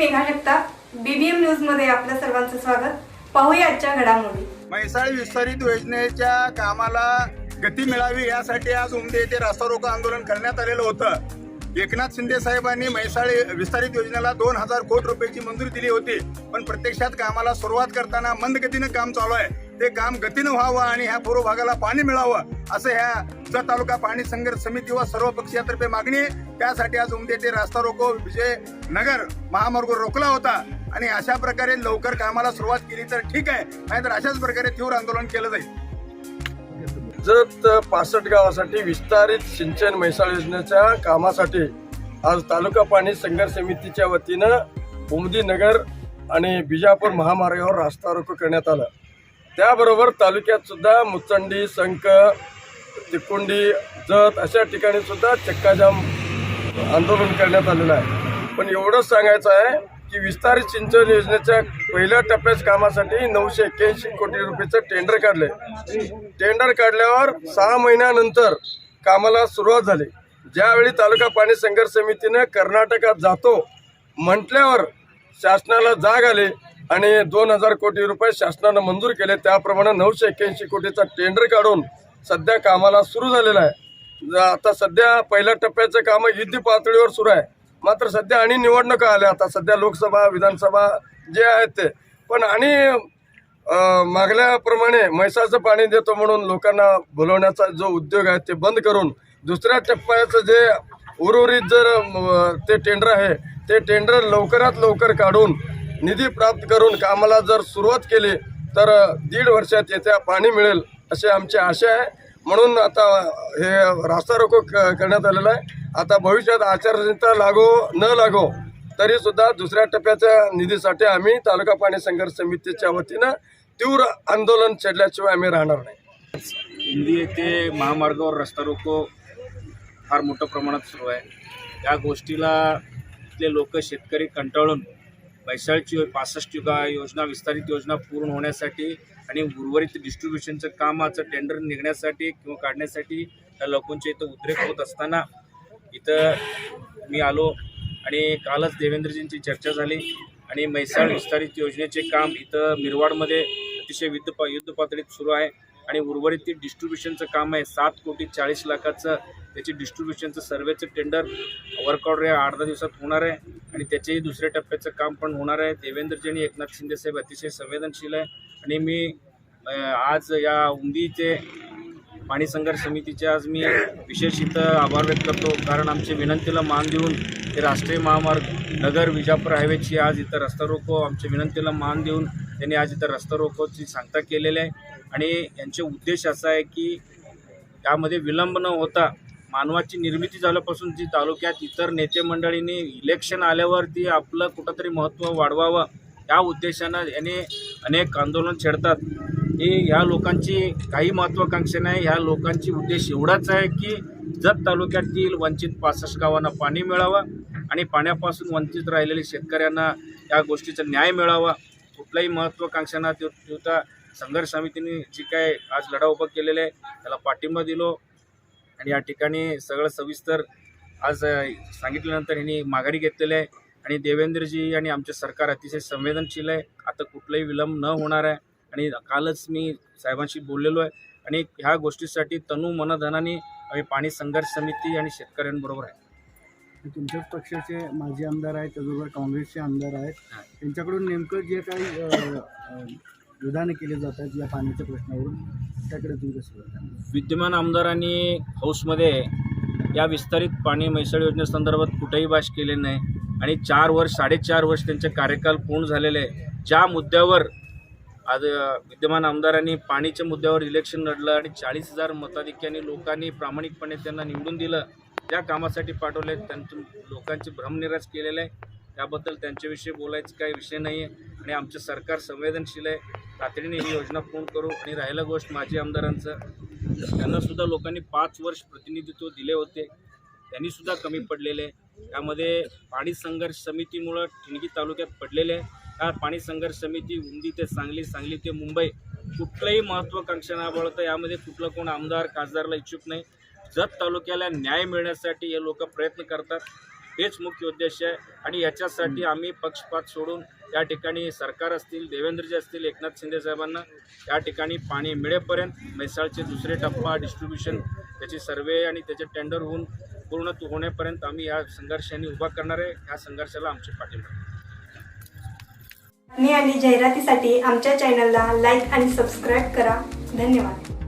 Megha Jagtap BBM न्यूजमध्ये आपल्या सर्वांचं स्वागत. पाहूया आजच्या घडामोडी. म्हैसाळ विस्तारित योजनेच्या कामाला गती मिळावी यासाठी आज उमदे येथे रास्ता रोको आंदोलन करण्यात आलेलं होतं. एकनाथ शिंदे साहेबांनी म्हैसाळ विस्तारित योजनेला दोन हजार कोटी रुपयाची मंजुरी दिली होती. पण प्रत्यक्षात कामाला सुरुवात करताना मंद गतीनं काम चालू आहे. ते काम गतीनं व्हावं आणि ह्या पूर्व भागाला पाणी मिळावं असं ह्या जत तालुका पाणी संघर्ष समिती व सर्व पक्षीयातर्फे मागणी आहे. त्यासाठी आज उमदे रास्ता रोको विजय नगर महामार्ग रोखला होता. आणि अशा प्रकारे लवकर कामाला सुरुवात केली तर ठीक आहे. नाहीतर अशाच प्रकारे तीव्र आंदोलन केलं जाईल. जत पासष्ट गावासाठी विस्तारित सिंचन म्हैसाळ योजनेच्या कामासाठी आज तालुका पाणी संघर्ष समितीच्या वतीनं उमदी नगर आणि बिजापूर महामार्गावर रास्ता रोको करण्यात आला. त्याबरोबर तालुक्यात सुद्धा मुचंडी संक तिकुंडी जत अशा ठिकाणी सुद्धा चक्काजाम आंदोलन करण्यात आलेलं आहे. पण एवढंच सांगायचं आहे की विस्तारित सिंचन योजनेच्या पहिल्या टप्प्याच्या कामासाठी नऊशे एक्क्याऐंशी कोटी रुपयेचं टेंडर काढले टेंडर काढल्यावर सहा महिन्यानंतर कामाला सुरुवात झाली. ज्यावेळी तालुका पाणी संघर्ष समितीनं कर्नाटकात जातो म्हटल्यावर शासनाला जाग आली. आणि दोन हजार कोटी रुपये शासनानं मंजूर केले. त्याप्रमाणे नऊशे एक्क्याऐंशी कोटीचा टेंडर काढून सध्या कामाला सुरू झालेला आहे. आता सध्या पहिल्या टप्प्याचं कामं युद्ध पातळीवर सुरू आहे. मात्र सध्या आणि निवडणुका आल्या. आता सध्या लोकसभा विधानसभा जे आहेत ते. पण आणि मागल्याप्रमाणे म्हैसाचं पाणी देतो म्हणून लोकांना बोलवण्याचा जो उद्योग आहे ते बंद करून दुसऱ्या टप्प्याचं जे उर्वरित जर ते टेंडर आहे ते टेंडर लवकरात लवकर काढून निधी प्राप्त करून कामाला जर सुरुवात केली तर दीड वर्षात येत्या पाणी मिळेल अशी आमची आशा आहे. म्हणून आता हे रास्ता रोको क- करण्यात आलेला आहे. आता भविष्यात आचारसंहिता लागो न लागो तरी सुद्धा दुसऱ्या टप्प्याच्या निधीसाठी आम्ही तालुका पाणी संघर्ष समितीच्या वतीनं तीव्र आंदोलन छेडल्याशिवाय आम्ही राहणार नाही. हिंदी येथे महामार्गावर रस्ता रोको फार मोठ्या प्रमाणात सुरू आहे. या गोष्टीला इथले लोक शेतकरी कंटाळून म्हैसाळची पासष्ट युगा योजना विस्तारित योजना पूर्ण होण्यासाठी आणि उर्वरित डिस्ट्रीब्युशनचं कामाचं टेंडर निघण्यासाठी किंवा काढण्यासाठी त्या लोकांच्या इथं उद्रेक होत असताना इथं मी आलो आणि कालच देवेंद्रजींची चर्चा झाली आणि म्हैसाळ विस्तारित योजनेचे काम इथं मिरवाडमध्ये अतिशय युद्ध पा युद्ध पातळीत सुरू आहे आणि उर्वरित ते डिस्ट्रीब्युशनचं काम आहे. सात कोटी चाळीस लाखाचं त्याची डिस्ट्रीब्युशनचं सर्वेचं टेंडर वर्कआउट आहे. आठ दहा दिवसात होणार आहे. आणि त्याचेही दुसऱ्या टप्प्याचं काम पण होणार आहे. देवेंद्रजी आणि एकनाथ शिंदे साहेब अतिशय संवेदनशील आहे. आणि मी आज या उमदीचे पाणी संघर्ष समितीचे आज मी विशेष इथं आभार व्यक्त करतो. कारण आमच्या विनंतीला मान देऊन हे राष्ट्रीय महामार्ग नगर विजापूर हायवेची आज इथं रस्ता रोको. आमच्या विनंतीला मान देऊन त्यांनी आज इथं रस्ता रोकोची सांगता केलेली आहे. आणि यांचे उद्देश असा आहे की त्यामध्ये विलंब न होता मानवाची निर्मिती झाल्यापासून जी तालुक्यात इतर नेते मंडळींनी इलेक्शन आल्यावरती आपलं कुठंतरी महत्त्व वाढवावं या उद्देशानं याने अनेक आंदोलन छेडतात. हे ह्या लोकांची काही महत्त्वाकांक्षा नाही ह्या लोकांची उद्देश एवढाच आहे की जत तालुक्यातील वंचित पासष्ट गावांना पाणी मिळावं आणि पाण्यापासून वंचित राहिलेल्या शेतकऱ्यांना या गोष्टीचा न्याय मिळावा. कुठलाही महत्त्वाकांक्षा न संघर्ष समितीने जी काय आज लढा उभा केलेला आहे त्याला पाठिंबा दिलो. आणि या ठिकाणी सगळं सविस्तर आज सांगितल्यानंतर यांनी माघारी घेतलेली आहे. आणि देवेंद्रजी आणि आमचे सरकार अतिशय संवेदनशील आहे. आता कुठलाही विलंब न होणार आहे. आणि कालच मी साहेबांशी बोललेलो आहे. आणि ह्या गोष्टीसाठी तनू मनधनाने आम्ही पाणी संघर्ष समिती आणि शेतकऱ्यांबरोबर आहे. तुमच्याच पक्षाचे माजी आमदार आहेत त्याचबरोबर काँग्रेसचे आमदार आहेत. त्यांच्याकडून नेमकं जे काही विधानं केली जातात या पाण्याच्या प्रश्नावरून त्याकडे तुम्ही विद्यमान आमदारांनी हाऊसमध्ये या विस्तारित पाणी म्हैसाळ योजनेसंदर्भात कुठेही भाष केले नाही आणि चार वर्ष साडेचार वर्ष त्यांचे कार्यकाल पूर्ण झालेले आहे. ज्या मुद्द्यावर आज विद्यमान आमदारांनी पाणीच्या मुद्द्यावर इलेक्शन लढलं आणि चाळीस हजार मताधिक्याने लोकांनी प्रामाणिकपणे त्यांना निवडून दिलं त्या कामासाठी पाठवले त्यांतून लोकांचे भ्रमनिराश केलेले आहे. त्याबद्दल त्यांच्याविषयी बोलायचं काही विषय नाही आहे आणि आमचं सरकार संवेदनशील आहे. तातडीने ही योजना पूर्ण करू. आणि राहिलं गोष्ट माजी आमदारांचं त्यांनासुद्धा लोकांनी पाच वर्ष प्रतिनिधित्व दिले होते. त्यांनीसुद्धा कमी पडलेले. आहे. त्यामध्ये पाणी संघर्ष समितीमुळं ठिणगी तालुक्यात पडलेले. आहे पाणी संघर्ष समिती उंदी ते सांगली सांगली ते मुंबई कुठलंही महत्त्वाकांक्षा न बाळगता यामध्ये कुठलं कोण आमदार खासदारला इच्छुक नाही. जत तालुक्याला न्याय मिळण्यासाठी हे लोक प्रयत्न करतात. हेच मुख्य उद्देश आहे. आणि याच्यासाठी आम्ही पक्षपात सोडून या ठिकाणी सरकार असतील देवेंद्रजी असतील एकनाथ शिंदे साहेबांना या ठिकाणी पाणी मिळेपर्यंत म्हैसाळचे दुसरे टप्पा डिस्ट्रीब्युशन त्याची सर्वे आणि त्याचे टेंडर होऊन पूर्ण होण्यापर्यंत आम्ही या संघर्षाने उभा करणार आहे. ह्या संघर्षाला आमचे पाठिंबा. बातमी आणि जाहिरातीसाठी आमच्या चॅनलला लाईक आणि सबस्क्राईब करा. धन्यवाद.